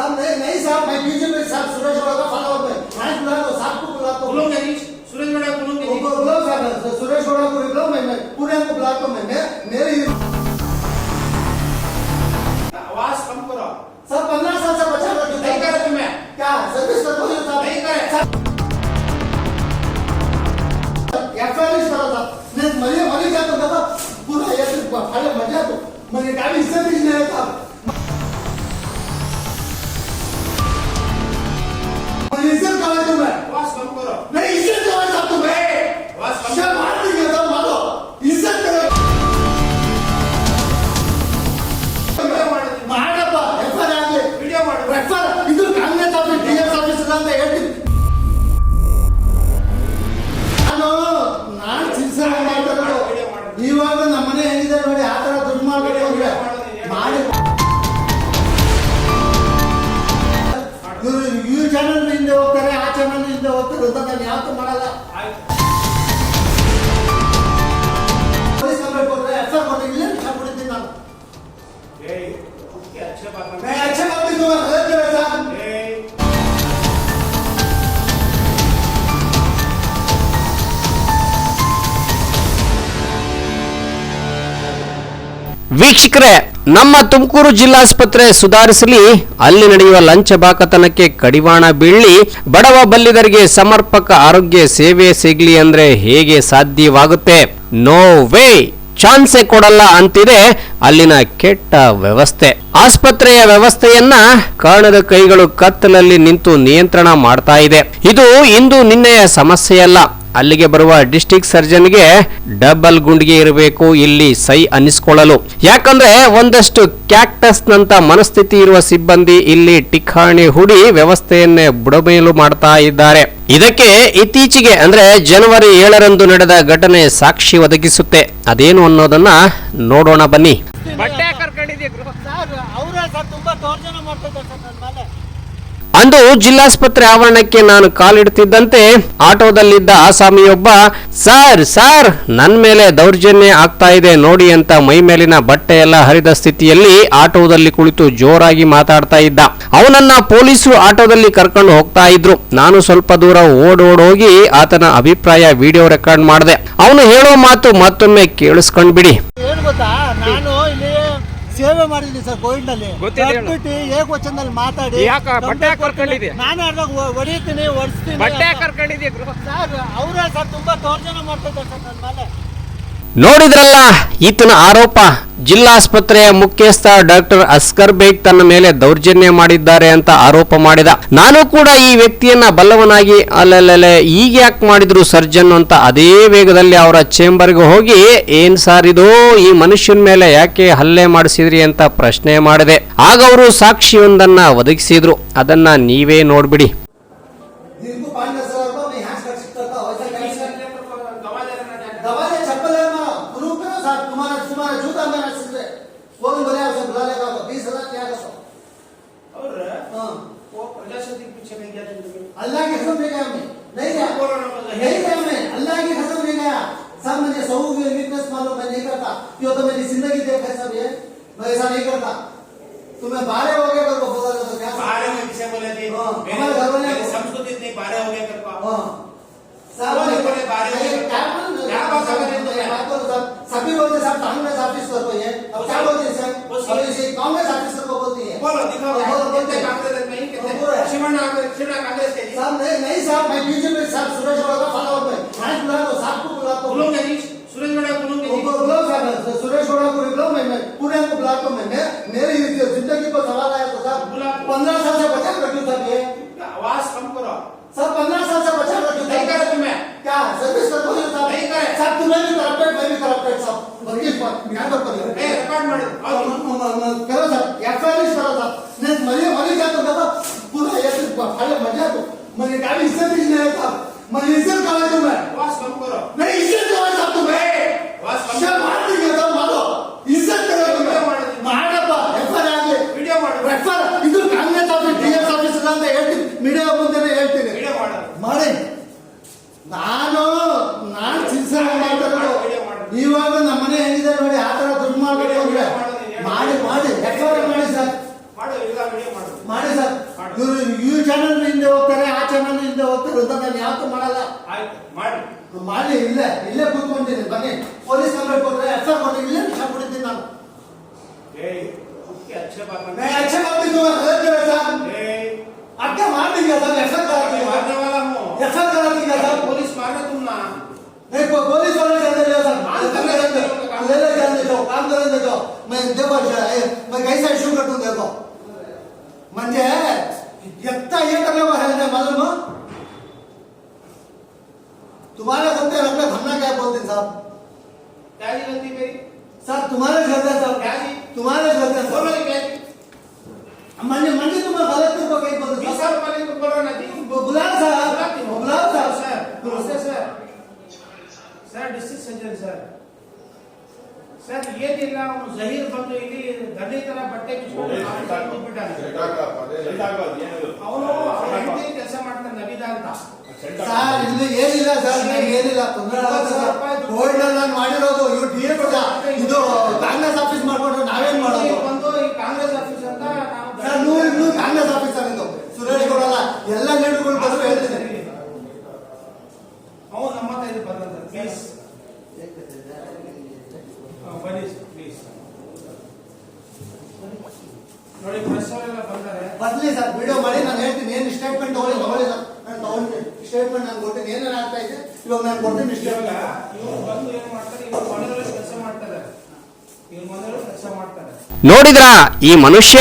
साहब नहीं नहीं साहब मैं बीजेपी साहब सुरेश गौड़ का फॉलोअर में मैं बुला दो साहब को बुला दो बोलोगे नहीं सुरेश गौड़ बोलोगे नहीं उनको बुलाओ साहब सुरेश गौड़ को बुलाओ मैं मैं पूरे को बुलाता हूँ मैं मैं मेरे आवाज़ कम करो। सर पंद्रह साल से बचा रहा नहीं करे तुम्हें क्या सर्विस कर रहे साहब। नहीं करे। एफआयआर करा था। नहीं मरी मरी जातो दादा पूरा यार फाले मज़ा तो। म्हणजे काय इज़्ज़त नाही था ಇವಾಗ ನಮ್ಮ ಮನೆ ಹೆಂಗಿದೆ ನೋಡಿ, ಆ ತರ ದುಡ್ಡು ಮಾಡ್ಬೇಡಿ ಅಂದ್ರೆ ಮಾಡಿ. ಇವ್ರು ಚಾನಲ್ ಹಿಂದೆ ಹೋಗ್ತಾರೆ, ಆ ಚಾನಲ್ ಹಿಂದೆ ಹೋಗ್ತಾರೆ ಅಂತ ನಾನು ಯಾವತ್ತೂ ಮಾಡಲ್ಲ. ವೀಕ್ಷಕರೇ, ನಮ್ಮ ತುಮಕೂರು ಜಿಲ್ಲಾಸ್ಪತ್ರೆ ಸುಧಾರಿಸಲಿ. ಅಲ್ಲಿ ನಡೆಯುವ ಲಂಚ ಬಾಕತನಕ್ಕೆ ಕಡಿವಾಣ ಬೀಳಿ ಬಡವ ಬಲ್ಲಿದರಿಗೆ ಸಮರ್ಪಕ ಆರೋಗ್ಯ ಸೇವೆ ಸಿಗಲಿ ಅಂದ್ರೆ ಹೇಗೆ ಸಾಧ್ಯವಾಗುತ್ತೆ? ನೋ ವೇ ಚಾನ್ಸೇ ಕೊಡಲ್ಲ ಅಂತಿದೆ ಅಲ್ಲಿನ ಕೆಟ್ಟ ವ್ಯವಸ್ಥೆ. ಆಸ್ಪತ್ರೆಯ ವ್ಯವಸ್ಥೆಯನ್ನ ಕಾಣದ ಕೈಗಳು ಕತ್ತಲಲ್ಲಿ ನಿಂತು ನಿಯಂತ್ರಣ ಮಾಡ್ತಾ ಇದೆ. ಇದು ಇಂದು ನಿನ್ನೆಯ ಸಮಸ್ಯೆಯಲ್ಲ. ಅಲ್ಲಿಗೆ ಬರುವ ಡಿಸ್ಟಿಕ್ ಸರ್ಜನ್ಗೆ ಡಬಲ್ ಗುಂಡಿಗೆ ಇರಬೇಕು ಇಲ್ಲಿ ಸೈ ಅನ್ನಿಸ್ಕೊಳ್ಳಲು ಯಾಕಂದ್ರೆ ಒಂದಷ್ಟು ಕ್ಯಾಕ್ಟಸ್ ನಂತ ಮನಸ್ಥಿತಿ ಇರುವ ಸಿಬ್ಬಂದಿ ಇಲ್ಲಿ ಟಿಕಾಣಿ ಹುಡಿ ವ್ಯವಸ್ಥೆಯನ್ನೇ ಬುಡಮೇಲು ಮಾಡ್ತಾ ಇದ್ದಾರೆ. ಇದಕ್ಕೆ ಇತ್ತೀಚೆಗೆ ಅಂದ್ರೆ ಜನವರಿ ಏಳರಂದು ನಡೆದ ಘಟನೆ ಸಾಕ್ಷಿ ಒದಗಿಸುತ್ತೆ. ಅದೇನು ಅನ್ನೋದನ್ನ ನೋಡೋಣ ಬನ್ನಿ. ಸರ್ ಅವರೇ ಸರ್ ತುಂಬಾ ದೌರ್ಜನ್ಯ ಮಾಡ್ತಿದ್ದಾರೆ ಸರ್ ನನ್ನ ಮೇಲೆ ಅಂದು ಜಿಲ್ಲಾಸ್ಪತ್ರೆ ಆವರಣಕ್ಕೆ ನಾನು ಕಾಲಿಡ್ತಿದ್ದಂತೆ ಆಟೋದಲ್ಲಿದ್ದ ಆಸಾಮಿಯೊಬ್ಬ, ಸರ್ ಸರ್ ನನ್ನ ಮೇಲೆ ದೌರ್ಜನ್ಯ ಆಗ್ತಾ ಇದೆ, ನೋಡಿ ಅಂತ ಮೈ ಮೇಲಿನ ಬಟ್ಟೆ ಎಲ್ಲ ಹರಿದ ಸ್ಥಿತಿಯಲ್ಲಿ ಆಟೋದಲ್ಲಿ ಕುಳಿತು ಜೋರಾಗಿ ಮಾತಾಡ್ತಾ ಇದ್ದ. ಅವನನ್ನ ಪೊಲೀಸರು ಆಟೋದಲ್ಲಿ ಕರ್ಕೊಂಡು ಹೋಗ್ತಾ ಇದ್ರು. ನಾನು ಸ್ವಲ್ಪ ದೂರ ಓಡೋಡೋಗಿ ಆತನ ಅಭಿಪ್ರಾಯ ವಿಡಿಯೋ ರೆಕಾರ್ಡ್ ಮಾಡಿದೆ. ಅವನು ಹೇಳೋ ಮಾತು ಮತ್ತೊಮ್ಮೆ ಕೇಳಿಸ್ಕೊಂಡ್ಬಿಡಿ. ಬಿಡಿ ಸೇವೆ ಮಾಡಿದ್ವಿ ಸರ್ ಕೋವಿಡ್ ಗೊತ್ತಿದೆ ಹೇಳು. ಕಟ್ಬಿಟ್ಟು ಏಕವಚನದಲ್ಲಿ ಮಾತಾಡಿ ಯಾಕ? ಬಟ್ಟೆ ಕರ್ಕೊಂಡಿದ್ಯಾ? ನಾನು ಅರ್ಧ ಹೊಡಿತೀನಿ ಹೊಡಿಸ್ತೀನಿ ಬಟ್ಟೆ ಅಂತ. ಕರ್ಕೊಂಡಿದ್ಯಾ ಸರ್ ಅವರೇ ಸರ್ ತುಂಬಾ ತೋರ್ಜನೆ ಮಾಡ್ತಿದ್ದಾರೆ ಸರ್ ನನ್ನ ಮೇಲೆ ನೋಡಿದ್ರಲ್ಲ, ಈತನ ಆರೋಪ, ಜಿಲ್ಲಾಸ್ಪತ್ರೆಯ ಮುಖ್ಯಸ್ಥ ಡಾಕ್ಟರ್ ಅಸ್ಕರ್ ಬೇಗ್ ತನ್ನ ಮೇಲೆ ದೌರ್ಜನ್ಯ ಮಾಡಿದ್ದಾರೆ ಅಂತ ಆರೋಪ ಮಾಡಿದ. ನಾನು ಕೂಡ ಈ ವ್ಯಕ್ತಿಯನ್ನ ಬಲ್ಲವನಾಗಿ ಅಲ್ಲಲ್ಲೇ ಈಗ ಯಾಕೆ ಮಾಡಿದ್ರು ಸರ್ಜನ್ ಅಂತ ಅದೇ ವೇಗದಲ್ಲಿ ಅವರ ಚೇಂಬರ್ಗೆ ಹೋಗಿ, ಏನ್ ಸಾರ್ ಇದು? ಈ ಮನುಷ್ಯನ ಮೇಲೆ ಯಾಕೆ ಹಲ್ಲೆ ಮಾಡಿಸಿದ್ರಿ ಅಂತ ಪ್ರಶ್ನೆ ಮಾಡಿದೆ. ಆಗ ಅವರು ಸಾಕ್ಷಿಯೊಂದನ್ನ ಒದಗಿಸಿದ್ರು. ಅದನ್ನ ನೀವೇ ನೋಡ್ಬಿಡಿ. सर मुझे सौ वीकनेस मालूम मैं नहीं करता। क्यों तो मेरी ज़िंदगी देख है सब ये मैं ऐसा नहीं करता। तो मैं बारे हो गया करो बोला तो क्या? बारे में किसे बोले थे हमारे घर वाले संस्कृति इतनी बारे हो गया कर पाओ। हाँ। सर बोले बोले बारे हो गया क्या क्या बात कर रहे हो तो बात करो सर सभी बोलते सर टांग में ऑफ़िस सर को ये अब क्या बोलते हैं सर और में कांग्रेस सर को बोलती है। बोलो दिखाओ बोलो बोलते कांग्रेस नहीं कहते शिवना कांग्रेस शिवना कांग्रेस के सर नहीं नहीं साहब मैं ખાલી ಮಜಾ તો ಮನೆ કાલી ઇજ્જત જ નહીં હતા મને ઇજ્જત કરે તો મેં વાસ કમ કરો નહીં ઇજ્જત કરે તો તું મેં વાસ કમ કરો મારી ગયો ಮಾಡಪ್ಪ ರೆಫರ್ ಆಗಲಿ ವಿಡಿಯೋ ಮಾಡು ರೆಫರ್ ಇದು ಕಾಂಗ್ರೆಸ್ ಆಫೀಸ್ ಡಿಎಸ್ ಆಫೀಸ್ ಅಂತ ಹೇಳ್ತೀನಿ ಮೀಡಿಯಾ ಮುಂದೆನೇ ಹೇಳ್ತೀನಿ ಮಾಡಿ ನಾನು ನಾನು ಸಿನ್ಸಿಯರ್ ಮಾತಾಡೋದು ಇವಾಗ ನಮ್ಮನೆ ಹೆಂಗಿದೆ ನೋಡಿ ಆ ತರ ದುಡ್ಡು ಮಾಡಬೇಕು ಮಾಡಿ ಮಾಡಿ ರೆಫರ್ ಮಾಡಿ ಚಾನಲ್ ಹಿಂದೆ ಹೋಗ್ತಾರೆ ಆ ಚಾನಲ್ ಹಿಂದೆ ಹೋಗ್ತಾರೆ ಅಂತ ನಾನು ಯಾವತ್ತೂ ಮಾಡಲ್ಲ ಆಯ್ತು ಮಾಡಿ ಮಾಡಿ ಇಲ್ಲೇ ಇಲ್ಲೇ ಕೂತ್ಕೊಂತೀನಿ ಬನ್ನಿ ಪೊಲೀಸ್ ಕಂಪ್ಲೇಂಟ್ ಕೊಟ್ರೆ ಎಫ್ ಐ ಕೊಟ್ಟು ಇಲ್ಲೇ ವಿಷ ಕೊಟ್ಟಿದ್ದೀನಿ ನಾನು ಏಯ್ उसके अच्छे बात मैं अच्छे बात नहीं दूंगा गलत करे साहब ए आपका मार देंगे साहब एफ आई करा मैं मारने देंगे वाला हूँ एफ आई करा देंगे साहब पुलिस मारना तुम ना नहीं को पुलिस वाले जाने दो सर काम काम करने करने दो, दो काम ले ले जाने दो काम करने दो मैं देखो ये, मैं कैसा इशू कर दूं देखो म्हणजे एकता एक रवा है ना मालूम तुम्हारे होते अपने धरना क्या बोलते साहब? क्या जी गलती मेरी? साहब तुम्हारे गलत है साहब। क्या जी? तुम्हारे गलत है बोलो क्या मैंने मैंने तुम्हें गलत नहीं बोला बोल दिया सर मैंने तो बोला ना जी। बुलाओ साहब। बुलाओ साहब। Sir sir. Sir district surgeon sir. Sir sir ಏನಿಲ್ಲ ಅವನು ಜಹೀರ್ ಬಂದು ಇಲ್ಲಿ ಗಡ್ಡೆ ತರ ಬಟ್ಟೆ ಅವನು ಕೆಲಸ ಮಾಡ್ತಾನೆ ನವಿದ ಅಂತ. ಸರ್ ಇಲ್ಲಿ ಏನಿಲ್ಲ ಸರ್ ಏನಿಲ್ಲ. ತೊಂದರೆ ಸರ್. ಗೋಲ್ಡ್ ನಾನು ಮಾಡಿರೋದು ಇವ್ರು ಡಿ ಎ ಇದು ಕಾಂಗ್ರೆಸ್ ಆಫೀಸ್ ಮಾಡ್ಕೊಂಡು ನಾವೇನ್ ಮಾಡೋದು? ಬಂದು ಈ ಕಾಂಗ್ರೆಸ್ ಆಫೀಸ್ ಅಂತ ಸರ್ ನೂರು ನೀವು ಕಾಂಗ್ರೆಸ್ ಆಫೀಸರ್ ಇದು. ಸುರೇಶ್ ಗೌಡ ಅಲ್ಲ ಎಲ್ಲ ನೇಡುಗಳು ಬಂದು ಹೇಳ್ತೀನಿ ಅವನು ನಮ್ಮ ಹತ್ರ ಇದು ಬಂದಂತ. ಪ್ಲೀಸ್ ಬನ್ನಿ ಪ್ಲೀಸ್ ನೋಡಿ ಪ್ರೆಸ್ ಅವರೆಲ್ಲ ಬರ್ಲಿ ಸರ್ ವಿಡಿಯೋ ಮಾಡಿ, ನಾನು ಹೇಳ್ತೀನಿ, ಏನು ಸ್ಟೇಟ್ಮೆಂಟ್ ತಗೊಳ್ಳಿ ತಗೊಳ್ಳಿ ಸರ್. ನಾನು ತಗೊಂಡಿದ್ದೀನಿ ಸ್ಟೇಟ್ಮೆಂಟ್ ನಾನು ಕೊಡ್ತೀನಿ. ಏನೇನು ಆಗ್ತಾ ಇದೆ, ಇವಾಗ ನಾನು ಕೊಡ್ತೀನಿ ಸ್ಟೇಟ್ಮೆಂಟ್ ಇವ್ರು ಬಂದು ಏನ್ ಮಾಡ್ತಾರೆ? ಇವ್ರು ಮನೆಯವರು ಕೆಲಸ ಮಾಡ್ತಾರೆ. ಇವ್ರು ಮಾಡ್ತಾರೆ ನೋಡಿದ್ರ, ಈ ಮನುಷ್ಯ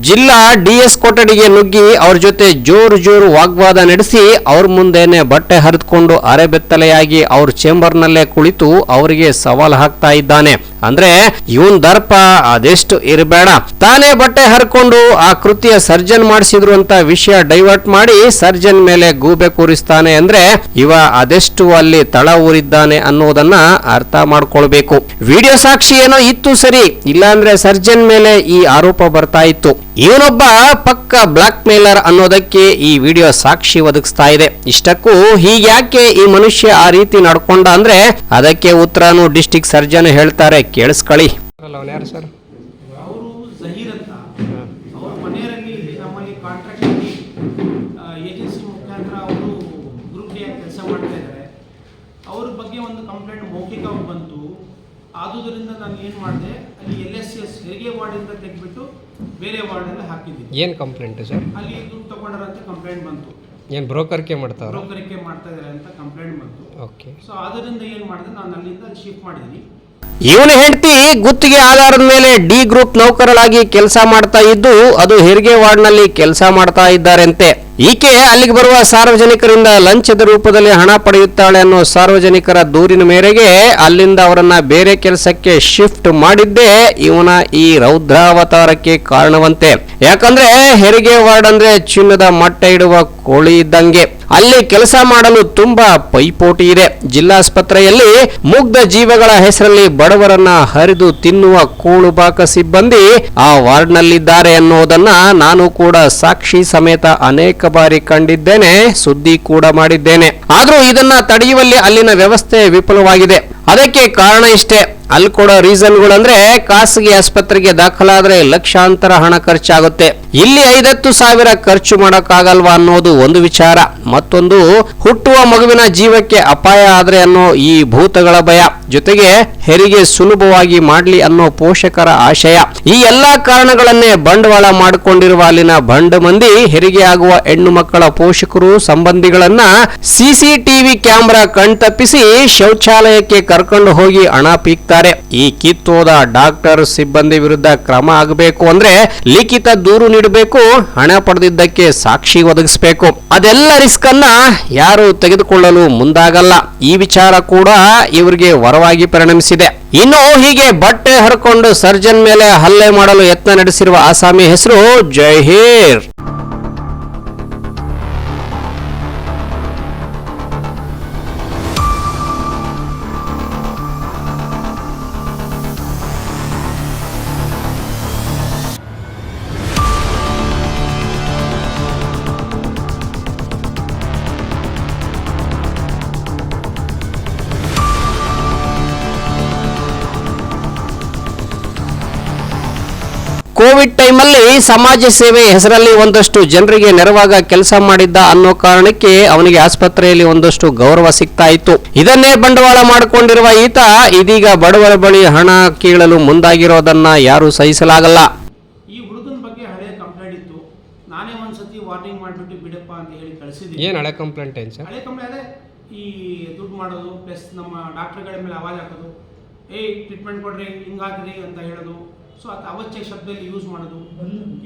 ಜಿಲ್ಲಾ ಡಿಎಸ್ ಕೊಠಡಿಗೆ ನುಗ್ಗಿ ಅವ್ರ ಜೊತೆ ಜೋರು ಜೋರು ವಾಗ್ವಾದ ನಡೆಸಿ ಅವ್ರ ಮುಂದೆನೆ ಬಟ್ಟೆ ಹರಿದುಕೊಂಡು ಅರೆಬೆತ್ತಲೆಯಾಗಿ ಅವ್ರ ಚೇಂಬರ್ನಲ್ಲೇ ಕುಳಿತು ಅವರಿಗೆ ಸವಾಲ್ ಹಾಕ್ತಾ ಇದ್ದಾನೆ. ಅಂದ್ರೆ, ಇವನ್ ದರ್ಪ ಅದೆಷ್ಟು ಇರಬೇಡ. ತಾನೇ ಬಟ್ಟೆ ಹರ್ಕೊಂಡು ಆ ಕೃತಿಯ ಸರ್ಜನ್ ಮಾಡಿಸಿದ್ರು ಅಂತ ವಿಷಯ ಡೈವರ್ಟ್ ಮಾಡಿ ಸರ್ಜನ್ ಮೇಲೆ ಗೂಬೆ ಕೂರಿಸ್ತಾನೆ ಅಂದ್ರೆ, ಇವ ಅದೆಷ್ಟು ಅಲ್ಲಿ ತಳ ಊರಿದ್ದಾನೆ ಅನ್ನೋದನ್ನ ಅರ್ಥ ಮಾಡ್ಕೊಳ್ಬೇಕು. ವಿಡಿಯೋ ಸಾಕ್ಷಿ ಏನೋ ಇತ್ತು ಸರಿ ಇಲ್ಲಾಂದ್ರೆ ಸರ್ಜನ್ ಮೇಲೆ ಈ ಆರೋಪ ಬರ್ತಾ ಇತ್ತು. ಇವನೊಬ್ಬ ಪಕ್ಕ ಬ್ಲಾಕ್ ಮೇಲರ್ ಅನ್ನೋದಕ್ಕೆ ಈ ವಿಡಿಯೋ ಸಾಕ್ಷಿ ಒದಗಿಸ್ತಾ ಇದೆ. ಇಷ್ಟಕ್ಕೂ ಹೀಗ್ಯಾಕೆ ಈ ಮನುಷ್ಯ ಆ ರೀತಿ ನಡ್ಕೊಂಡ ಅಂದ್ರೆ ಅದಕ್ಕೆ ಉತ್ತರನು ಡಿಸ್ಟಿಕ್ ಸರ್ಜನ್ ಹೇಳ್ತಾರೆ ಕೇಳಿಸ್ಕೊಳ್ಳಿ. ಯಾರು ಸರ್? ಅವರು ಜಹೀರ್ ಅಂತ. ಅವ್ರ ಮನೆಯವರಲ್ಲಿ ನಮ್ಮಲ್ಲಿ ಕಾಂಟ್ರಾಕ್ಟ್ ಆಗಿ ಏಜೆನ್ಸಿ ಮುಖಾಂತರ ಅವರು ಗ್ರೂಪ್ ಡಿ ಕೆಲಸ ಮಾಡ್ತಾ ಇದ್ದಾರೆ. ಅವ್ರ ಬಗ್ಗೆ ಒಂದು ಕಂಪ್ಲೇಂಟ್ ಮೌಖಿಕವಾಗಿ ಬಂತು. ಆದುದರಿಂದ ನಾನು ಏನು ಮಾಡಿದೆ ಅಲ್ಲಿ ಎಲ್ ಎಸ್ ಎಸ್ ಹೆರಿಗೆ ವಾರ್ಡಿಂದ ತೆಗೆದ್ಬಿಟ್ಟು ಬೇರೆ ವಾರ್ಡಲ್ಲಿ ಹಾಕಿದ್ವಿ ಏನ್ ಕಂಪ್ಲೇಂಟ್ ಸರ್? ಅಲ್ಲಿ ದುಡ್ಡು ತಗೊಂಡರಂತ ಕಂಪ್ಲೇಂಟ್ ಬಂತು. ಏನ್ ಬ್ರೋಕರ್ಗೆ ಮಾಡ್ತಾರೋ ಬ್ರೋಕರಿಕೆ ಮಾಡ್ತಾ ಇದ್ದಾರೆ ಅಂತ ಕಂಪ್ಲೇಂಟ್ ಬಂತು. ಓಕೆ. ಸೊ ಅದರಿಂದ ಏನು ಮಾಡಿದೆ ನಾನು ಅಲ್ಲಿಂದ ಶಿಫ್ಟ್ ಮಾಡಿದ್ದೀನಿ. ಇವನ ಹೆಂಡತಿ ಗುತ್ತಿಗೆ ಆಧಾರದ ಮೇಲೆ ಡಿ ಗ್ರೂಪ್ ನೌಕರರಾಗಿ ಕೆಲಸ ಮಾಡ್ತಾ ಇದ್ದು ಅದು ಹೆರಿಗೆ ವಾರ್ಡ್ನಲ್ಲಿ ಕೆಲಸ ಮಾಡ್ತಾ ಇದ್ದಾರಂತೆ. ಈಕೆ ಅಲ್ಲಿಗೆ ಬರುವ ಸಾರ್ವಜನಿಕರಿಂದ ಲಂಚದ ರೂಪದಲ್ಲಿ ಹಣ ಪಡೆಯುತ್ತಾಳೆ ಅನ್ನೋ ಸಾರ್ವಜನಿಕರ ದೂರಿನ ಮೇರೆಗೆ ಅಲ್ಲಿಂದ ಅವರನ್ನ ಬೇರೆ ಕೆಲಸಕ್ಕೆ ಶಿಫ್ಟ್ ಮಾಡಿದ್ದೇ ಇವನ ಈ ರೌದ್ರಾವತಾರಕ್ಕೆ ಕಾರಣವಂತೆ. ಯಾಕಂದ್ರೆ ಹೆರಿಗೆ ವಾರ್ಡ್ ಅಂದ್ರೆ ಚಿನ್ನದ ಮಟ್ಟ ಇಡುವ ಕೋಳಿ ಇದ್ದಂಗೆ. ಅಲ್ಲಿ ಕೆಲಸ ಮಾಡಲು ತುಂಬಾ ಪೈಪೋಟಿ ಇದೆ. ಜಿಲ್ಲಾಸ್ಪತ್ರೆಯಲ್ಲಿ ಮುಗ್ಧ ಜೀವಗಳ ಹೆಸರಲ್ಲಿ ಬಡವರನ್ನ ಹರಿದು ತಿನ್ನುವ ಕೂಳುಬಾಕ ಸಿಬ್ಬಂದಿ ಆ ವಾರ್ಡ್ನಲ್ಲಿದ್ದಾರೆ ಅನ್ನೋದನ್ನ ನಾನು ಕೂಡ ಸಾಕ್ಷಿ ಸಮೇತ ಅನೇಕ ಬಾರಿ ಕಂಡಿದ್ದೇನೆ ಸುದ್ದಿ ಕೂಡ ಮಾಡಿದ್ದೇನೆ. ಆದ್ರೂ ಇದನ್ನ ತಡೆಯುವಲ್ಲಿ ಅಲ್ಲಿನ ವ್ಯವಸ್ಥೆ ವಿಫಲವಾಗಿದೆ. ಅದಕ್ಕೆ ಕಾರಣ ಇಷ್ಟೇ. ಅಲ್ಲಿ ಕೊಡೋ ರೀಸನ್ಗಳಂದ್ರೆ ಖಾಸಗಿ ಆಸ್ಪತ್ರೆಗೆ ದಾಖಲಾದ್ರೆ ಲಕ್ಷಾಂತರ ಹಣ ಖರ್ಚಾಗುತ್ತೆ. ಇಲ್ಲಿ ಐದತ್ತು ಸಾವಿರ ಖರ್ಚು ಮಾಡೋಕ್ಕಾಗಲ್ವಾ ಅನ್ನೋದು ಒಂದು ವಿಚಾರ. ಮತ್ತೊಂದು, ಹುಟ್ಟುವ ಮಗುವಿನ ಜೀವಕ್ಕೆ ಅಪಾಯ ಆದ್ರೆ ಅನ್ನೋ ಈ ಭೂತಗಳ ಭಯ. ಜೊತೆಗೆ ಹೆರಿಗೆ ಸುಲಭವಾಗಿ ಮಾಡ್ಲಿ ಅನ್ನೋ ಪೋಷಕರ ಆಶಯ. ಈ ಎಲ್ಲಾ ಕಾರಣಗಳನ್ನೇ ಬಂಡವಾಳ ಮಾಡಿಕೊಂಡಿರುವ ಅಲ್ಲಿನ ಬಂಡ ಮಂದಿ, ಹೆರಿಗೆ ಆಗುವ ಹೆಣ್ಣು ಮಕ್ಕಳ ಪೋಷಕರು, ಸಂಬಂಧಿಗಳನ್ನ ಸಿಸಿಟಿವಿ ಕ್ಯಾಮೆರಾ ಕಣ್ತಪ್ಪಿಸಿ ಶೌಚಾಲಯಕ್ಕೆ ಕರ್ಕೊಂಡು ಹೋಗಿ ಹಣ ಪೀಕ್ತಾರೆ. ಈ ಕಿತ್ತೋದ ಡಾಕ್ಟರ್ ಸಿಬ್ಬಂದಿ ವಿರುದ್ಧ ಕ್ರಮ ಆಗಬೇಕು ಅಂದ್ರೆ ಲಿಖಿತ ದೂರು ನೀಡಬೇಕು, ಹಣ ಪಡೆದಿದ್ದಕ್ಕೆ ಸಾಕ್ಷಿ ಒದಗಿಸಬೇಕು. ಅದೆಲ್ಲ ರಿಸ್ಕ್ ಅನ್ನ ಯಾರು ತೆಗೆದುಕೊಳ್ಳಲು ಮುಂದಾಗಲ್ಲ. ಈ ವಿಚಾರ ಕೂಡ ಇವರಿಗೆ ವರವಾಗಿ ಪರಿಣಮಿಸಿದೆ. ಇನ್ನು ಹೀಗೆ ಬಟ್ಟೆ ಹರ್ಕೊಂಡು ಸರ್ಜನ್ ಮೇಲೆ ಹಲ್ಲೆ ಮಾಡಲು ಯತ್ನ ನಡೆಸಿರುವ ಆಸಾಮಿ ಹೆಸರು ಜಹೀರ್. ಕೋವಿಡ್ ಟೈಮಲ್ಲಿ ಸಮಾಜ ಸೇವೆ ಹೆಸರಲ್ಲಿ ಒಂದಷ್ಟು ಜನರಿಗೆ ನೆರವಾಗ ಕೆಲಸ ಮಾಡಿದ್ದ ಅನ್ನೋ ಕಾರಣಕ್ಕೆ ಅವನಿಗೆ ಆಸ್ಪತ್ರೆಯಲ್ಲಿ ಒಂದಷ್ಟು ಗೌರವ ಸಿಗ್ತಾ ಇತ್ತು. ಇದನ್ನೇ ಬಂಡವಾಳ ಮಾಡಿಕೊಂಡಿರುವ ಈತ ಇದೀಗ ಬಡವರ ಬಳಿ ಹಣ ಕೀಳಲು ಮುಂದಾಗಿರೋದನ್ನ ಯಾರು ಸಹಿಸಲಾಗಲ್ಲ. ಈ ಹುಡುಗನ ಬಗ್ಗೆ ಹಳೆ ಕಂಪ್ಲೇಂಟ್ ಇತ್ತು. ನಾನೇ ಒಂದ್ಸತಿ ವಾರ್ನಿಂಗ್ ಮಾಡಿಬಿಟ್ಟು ಬಿಡಪ್ಪ ಅಂತ ಹೇಳಿ ಕಳಿಸಿದ್ದೀನಿ. ಏನು ಹಳೆ ಕಂಪ್ಲೇಂಟ್ ಏನು ಸರ್? ಹಳೆ ಕಂಪ್ಲೇಂಟ್ ಅದೇ ಈ ದುಡ್ಡು ಮಾಡೋದು ಪ್ಲಸ್ ನಮ್ಮ ಡಾಕ್ಟರ್ಗಳ ಮೇಲೆ ಅವಾಜ್ ಹಾಕೋದು. ಏಯ್ ಟ್ರೀಟ್ಮೆಂಟ್ ಕೊಡ್ರಿ ಹಿಂಗಾಗ್ರಿ ಅಂತ ಹೇಳೋದು. ಸೊ ಅದು ಅವಶ್ಯ ಶಬ್ದದಲ್ಲಿ ಯೂಸ್ ಮಾಡೋದು.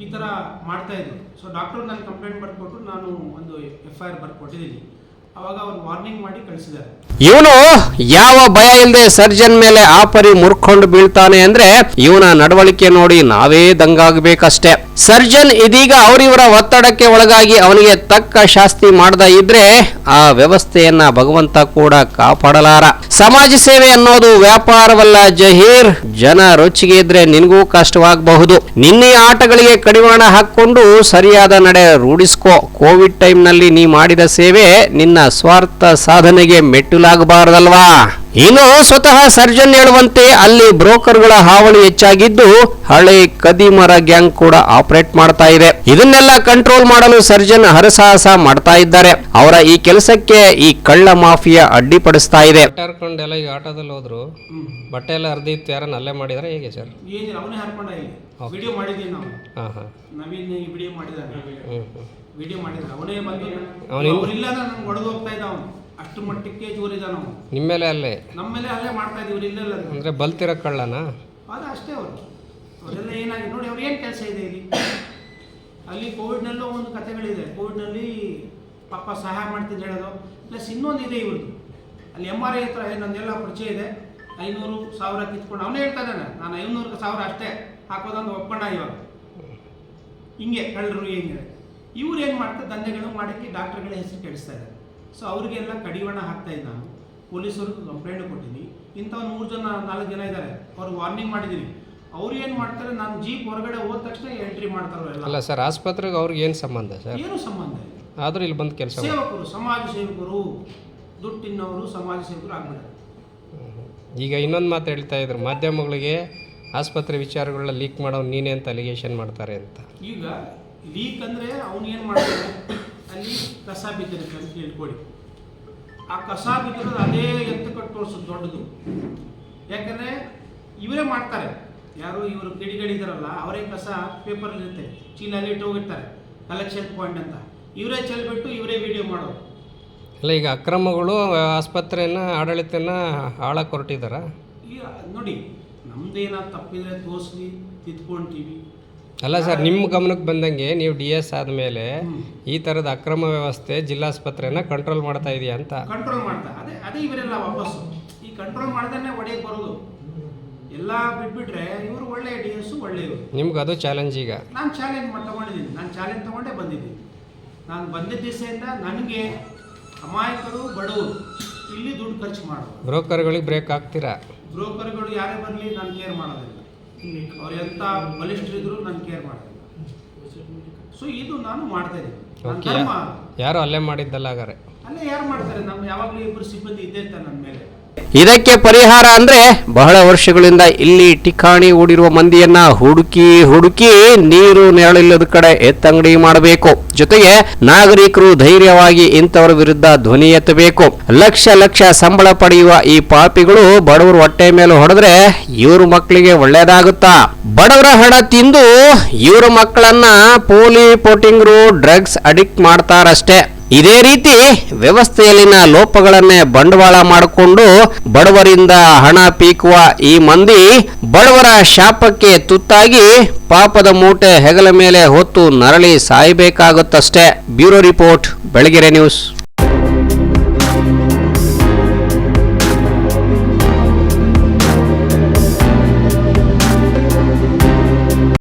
ಈ ಥರ ಮಾಡ್ತಾ ಇದ್ದರು ಸೊ ಡಾಕ್ಟರ್ ನಾನು ಕಂಪ್ಲೇಂಟ್ ಬರ್ಕೊಟ್ಟು ನಾನು ಒಂದು ಎಫ್ ಐ ಆರ್ ಬರ್ಕೊಟ್ಟಿದ್ದೀನಿ. ಅವಾಗ ಅವ್ರು ವಾರ್ನಿಂಗ್ ಮಾಡಿ ಕಳಿಸಿದ್ದಾರೆ. ಇವನು ಯಾವ ಭಯ ಇಲ್ಲದೆ ಸರ್ಜನ್ ಮೇಲೆ ಆ ಪರಿ ಮುರ್ಕೊಂಡು ಬೀಳ್ತಾನೆ ಅಂದ್ರೆ ಇವನ ನಡವಳಿಕೆ ನೋಡಿ ನಾವೇ ದಂಗಾಗಬೇಕಷ್ಟೇ. ಸರ್ಜನ್ ಇದೀಗ ಅವರಿವರ ಒತ್ತಡಕ್ಕೆ ಒಳಗಾಗಿ ಅವನಿಗೆ ತಕ್ಕ ಶಾಸ್ತಿ ಮಾಡದ ಇದ್ರೆ ಆ ವ್ಯವಸ್ಥೆಯನ್ನ ಭಗವಂತ ಕೂಡ ಕಾಪಾಡಲಾರ. ಸಮಾಜ ಸೇವೆ ಅನ್ನೋದು ವ್ಯಾಪಾರವಲ್ಲ ಜಹೀರ್. ಜನ ರುಚಿಗೆ ಇದ್ರೆ ನಿನಗೂ ಕಷ್ಟವಾಗಬಹುದು. ನಿನ್ನೆ ಆಟಗಳಿಗೆ ಕಡಿವಾಣ ಹಾಕೊಂಡು ಸರಿಯಾದ ನಡೆ ರೂಢಿಸ್ಕೋ. ಕೋವಿಡ್ ಟೈಮ್ನಲ್ಲಿ ನೀ ಮಾಡಿದ ಸೇವೆ ನಿನ್ನ ಸ್ವಾರ್ಥ ಸಾಧನೆಗೆ ಮೆಟ್ಟಿಲಾಗಬಾರದಲ್ವಾ? ಇನ್ನು ಸ್ವತಃ ಸರ್ಜನ್ ಹೇಳುವಂತೆ ಅಲ್ಲಿ ಬ್ರೋಕರ್ಗಳ ಹಾವಳಿ ಹೆಚ್ಚಾಗಿದ್ದು ಹಳೆ ಕದಿಮರ ಗ್ಯಾಂಗ್ ಕೂಡ ಆಪರೇಟ್ ಮಾಡ್ತಾ ಇದೆ. ಇದನ್ನೆಲ್ಲ ಕಂಟ್ರೋಲ್ ಮಾಡಲು ಸರ್ಜನ್ ಹರಸಾಹಸ ಮಾಡ್ತಾ ಇದ್ದಾರೆ. ಅವರ ಈ ಕೆಲಸಕ್ಕೆ ಈ ಕಳ್ಳ ಮಾಫಿಯಾ ಅಡ್ಡಿಪಡಿಸ್ತಾ ಇದೆ. ಹರ್ಕೊಂಡೆಲ್ಲ ಈಗ ಆಟೋದಲ್ಲಿ ಹೋದ್ರು. ಬಟ್ಟೆ ಎಲ್ಲ ಇತ್ತು ಯಾರನ್ನ ಅಲ್ಲೇ ಮಾಡಿದ್ರೆ ಹೇಗೆ ಸರ್? ಅವನೇ ಹಾರ್ಕೊಂಡ ಇಲ್ಲಿ. ವಿಡಿಯೋ ಮಾಡಿದ್ದೀವಿ ನಾವು. ಹಾಂ ಹಾಂ. ನವೀನ್ ಈ ವಿಡಿಯೋ ಮಾಡಿದ್ದಾನೆ ವಿಡಿಯೋ ಮಾಡಿದ್ರೆ ಅವನೇ ಬಂದು ಅವನು ಇಲ್ಲ ನಂಗೆ ಹೊಡೆದು ಹೋಗ್ತಾ ಇದ್ದ ಅವನು. ಅಷ್ಟು ಮಟ್ಟಕ್ಕೆ ಜೋರಿದ್ದಾನ ಅವನು ನಿಮ್ಮ ಮೇಲೆ ಅಲ್ಲೇ? ನಮ್ಮ ಮೇಲೆ ಅಲ್ಲೇ ಮಾಡ್ತಾ ಇದ್ದೀವಿ ಇಲ್ಲ ಇಲ್ಲ ಅಂದ್ರೆ ಬಲ್ತಿರೋ ಕಳ್ಳನಾ? ಅದು ಅಷ್ಟೇ ಅವರು. ಅವರೆಲ್ಲ ಏನಾಗಿದೆ ನೋಡಿ ಅವ್ರು ಏನು ಕೆಲಸ ಇದೆ ಇಲ್ಲಿ? ಅಲ್ಲಿ ಕೋವಿಡ್ನಲ್ಲೂ ಒಂದು ಕಥೆಗಳಿದೆ. ಕೋವಿಡ್ನಲ್ಲಿ ಪಾಪ ಸಹಾಯ ಮಾಡ್ತಿದ್ದು ಹೇಳೋದು. ಪ್ಲಸ್ ಇನ್ನೊಂದು ಇದೆ ಇವ್ರದ್ದು ಅಲ್ಲಿ ಎಂ ಆರ್ ಐ ಹತ್ರ ನನ್ನೆಲ್ಲ ಪರಿಚಯ ಇದೆ. ಐನೂರು ಸಾವಿರ ಕಿತ್ಕೊಂಡು ಅವನೇ ಹೇಳ್ತಾ ಇದ್ದಾನೆ. ನಾನು ಐನೂರು ಸಾವಿರ ಅಷ್ಟೇ ಹಾಕೋದೊಂದು ಒಪ್ಪಂಡ ಇವಾಗ. ಹಿಂಗೆ ಕಳ್ಳರು ಹಿಂಗೆ? ಇವ್ರು ಏನು ಮಾಡ್ತಾರೆ? ದಂಧೆಗಳು ಮಾಡೋಕ್ಕೆ ಡಾಕ್ಟರ್ಗಳ ಹೆಸರು ಕೆಡಿಸ್ತಾ ಇದ್ದಾರೆ. ಸೊ ಅವರಿಗೆಲ್ಲ ಕಡಿವಾಣ ಹಾಕ್ತಾ ಇದ್ದ ನಾನು. ಪೊಲೀಸರು ಕಂಪ್ಲೇಂಟ್ ಕೊಟ್ಟಿದ್ದೀನಿ ಇಂಥ ಒಂದು ಮೂರು ಜನ ನಾಲ್ಕು ಜನ ಇದ್ದಾರೆ ಅವ್ರಿಗೆ ವಾರ್ನಿಂಗ್ ಮಾಡಿದ್ದೀನಿ ಅವ್ರು ಏನು ಮಾಡ್ತಾರೆ ನಾನು ಜೀಪ್ ಹೊರಗಡೆ ಹೋದ ತಕ್ಷಣ ಎಂಟ್ರಿ ಮಾಡ್ತಾರೆ ಅಲ್ಲ ಸರ್ ಆಸ್ಪತ್ರೆಗೆ ಅವ್ರಿಗೆ ಏನು ಸಂಬಂಧ ಸರ್? ಏನು ಸಂಬಂಧ ಇಲ್ಲ. ಆದರೂ ಇಲ್ಲಿ ಬಂದು ಕೆಲಸ ಸೇವಕರು ಸಮಾಜ ಸೇವಕರು ದುಡ್ಡು ತಿನ್ನೋರು ಸಮಾಜ ಸೇವಕರು ಆಗ್ಬಿಟ್ಟಾರೆ ಈಗ ಇನ್ನೊಂದು ಮಾತು ಹೇಳ್ತಾ ಇದ್ರು. ಮಾಧ್ಯಮಗಳಿಗೆ ಆಸ್ಪತ್ರೆ ವಿಚಾರಗಳನ್ನ ಲೀಕ್ ಮಾಡೋ ನೀನೇ ಅಂತ ಅಲಿಗೇಷನ್ ಮಾಡ್ತಾರೆ ಅಂತ. ಈಗ ಲೀಕ್ ಅಂದರೆ ಅವನು ಏನು ಮಾಡ್ತಾನೆ? ಅಲ್ಲಿ ಕಸ ಬಿದ್ದಿರುತ್ತೆ ಅಂತ ಹೇಳ್ಕೊಳ್ಳಿ ಆ ಕಸ ಬಿದ್ದಿರೋದು ಅದೇ ಎತ್ತ ಕಟ್ಟು ತೋರಿಸೋದು ದೊಡ್ಡದು. ಯಾಕಂದರೆ ಇವರೇ ಮಾಡ್ತಾರೆ. ಯಾರು ಇವರು ಗಿಡಿಗಳಿದಾರಲ್ಲ ಅವರೇ ಕಸ ಪೇಪರ್ ಇರುತ್ತೆ. ಚೀಲಲ್ಲಿ ಇಟ್ಟು ಹೋಗಿರ್ತಾರೆ. ಕಲೆಕ್ಷನ್ ಪಾಯಿಂಟ್ ಅಂತ. ಇವರೇ ಚೆಲ್ಬಿಟ್ಟು ಇವರೇ ವಿಡಿಯೋ ಮಾಡೋದು. ಅಲ್ಲ ಈಗ ಅಕ್ರಮಗಳು ಆಸ್ಪತ್ರೆಯನ್ನು ಆಡಳಿತನ ಹಾಳಕ್ಕೆ ಹೊರಟಿದಾರ ಈಗ ನೋಡಿ ನಮ್ದೇನ ತಪ್ಪಿದ್ರೆ ತೋರಿಸ್ಲಿ ತಿದ್ಕೊಂತೀವಿ. ಅಲ್ಲ ಸರ್ ನಿಮ್ಮ ಗಮನಕ್ಕೆ ಬಂದಂಗೆ ನೀವು ಡಿ ಎಸ್ ಆದಮೇಲೆ ಈ ಥರದ ಅಕ್ರಮ ವ್ಯವಸ್ಥೆ ಜಿಲ್ಲಾಸ್ಪತ್ರೆನ ಕಂಟ್ರೋಲ್ ಮಾಡ್ತಾ ಇದೆಯಾ ಅಂತ. ಕಂಟ್ರೋಲ್ ಮಾಡ್ತಾ ಅದೇ ಅದೇ ಇವರೆಲ್ಲ ವಾಪಸ್ಸು. ಈ ಕಂಟ್ರೋಲ್ ಮಾಡ್ದೇ ಒಡೆಯಕ್ಕೆ ಬರೋದು. ಎಲ್ಲ ಬಿಟ್ಬಿಟ್ರೆ ಇವರು ಒಳ್ಳೆಯ ಡಿ ಎಸ್ ಒಳ್ಳೆಯವರು. ನಿಮ್ಗೆ ಅದು ಚಾಲೆಂಜ್ ಈಗ. ನಾನು ಚಾಲೆಂಜ್ ಮಾಡಿ ತಗೊಂಡಿದ್ದೀನಿ. ನಾನು ಚಾಲೆಂಜ್ ತಗೊಂಡೇ ಬಂದಿದ್ದೀನಿ. ನಾನು ಬಂದಿದ್ದ ದಿವಸದಿಂದ ನನಗೆ ಅಮಾಯಕರು ಬಡವರು. ಇಲ್ಲಿ ದುಡ್ಡು ಖರ್ಚು ಮಾಡೋದು. ಬ್ರೋಕರ್ಗಳಿಗೆ ಬ್ರೇಕ್ ಹಾಕ್ತೀರಾ? ಬ್ರೋಕರ್ಗಳು ಯಾರೇ ಬರಲಿ ನಾನು ಕೇರ್ ಮಾಡೋದಿಲ್ಲ. ಅವ್ರು ಎಂಥ ಬಲಿಷ್ಠರಿದ್ರು ನಾನು ಕೇರ್ ಮಾಡ್ತೀನಿ ಸೊ ಇದು ನಾನು ಮಾಡ್ತಾ ಇದ್ದೀನಿ. ನನ್ನ ಓಕೆ. ಧರ್ಮ ಯಾರು ಅಲ್ಲೇ ಮಾಡಿದ್ದಲ್ಲ ಅಲ್ಲೇ ಯಾರು ಮಾಡ್ತಾರೆ? ನಮ್ಮ ಯಾವಾಗಲೂ ಇಬ್ಬರು ಸಿಬ್ಬಂದಿ ಇದ್ದೇ ಇರ್ತಾರೆ ನನ್ನ ಮೇಲೆ. ಇದಕ್ಕೆ ಪರಿಹಾರ ಅಂದ್ರೆ ಬಹಳ ವರ್ಷಗಳಿಂದ ಇಲ್ಲಿ ಠಿಕಾಣಿ ಓಡಿರುವ ಮಂದಿಯನ್ನ ಹುಡುಕಿ ಹುಡುಕಿ ನೀರು ನೆರಳಿಲ್ಲದ ಕಡೆ ಎತ್ತಂಗಡಿ ಮಾಡಬೇಕು. ಜೊತೆಗೆ ನಾಗರಿಕರು ಧೈರ್ಯವಾಗಿ ಇಂಥವರ ವಿರುದ್ಧ ಧ್ವನಿ ಎತ್ತಬೇಕು. ಲಕ್ಷ ಲಕ್ಷ ಸಂಬಳ ಪಡೆಯುವ ಈ ಪಾಪಿಗಳು ಬಡವರ ಹೊಟ್ಟೆ ಮೇಲೆ ಹೊಡೆದ್ರೆ ಇವ್ರ ಮಕ್ಕಳಿಗೆ ಒಳ್ಳೇದಾಗುತ್ತಾ? ಬಡವರ ಹಣ ತಿಂದು ಇವ್ರ ಮಕ್ಕಳನ್ನ ಪೋಲಿ ಪೋಟಿಂಗ್ರು, ಡ್ರಗ್ಸ್ ಅಡಿಕ್ಟ್ ಮಾಡ್ತಾರಷ್ಟೇ. ಇದೇ ರೀತಿ ವ್ಯವಸ್ಥೆಯಲ್ಲಿನ ಲೋಪಗಳನ್ನೇ ಬಂಡವಾಳ ಮಾಡಿಕೊಂಡು ಬಡವರಿಂದ ಹಣ ಪೀಕುವ ಈ ಮಂದಿ ಬಡವರ ಶಾಪಕ್ಕೆ ತುತ್ತಾಗಿ ಪಾಪದ ಮೂಟೆ ಹೆಗಲ ಮೇಲೆ ಹೊತ್ತು ನರಳಿ ಸಾಯಬೇಕಾಗುತ್ತಷ್ಟೇ. Bureau report, Belagere news.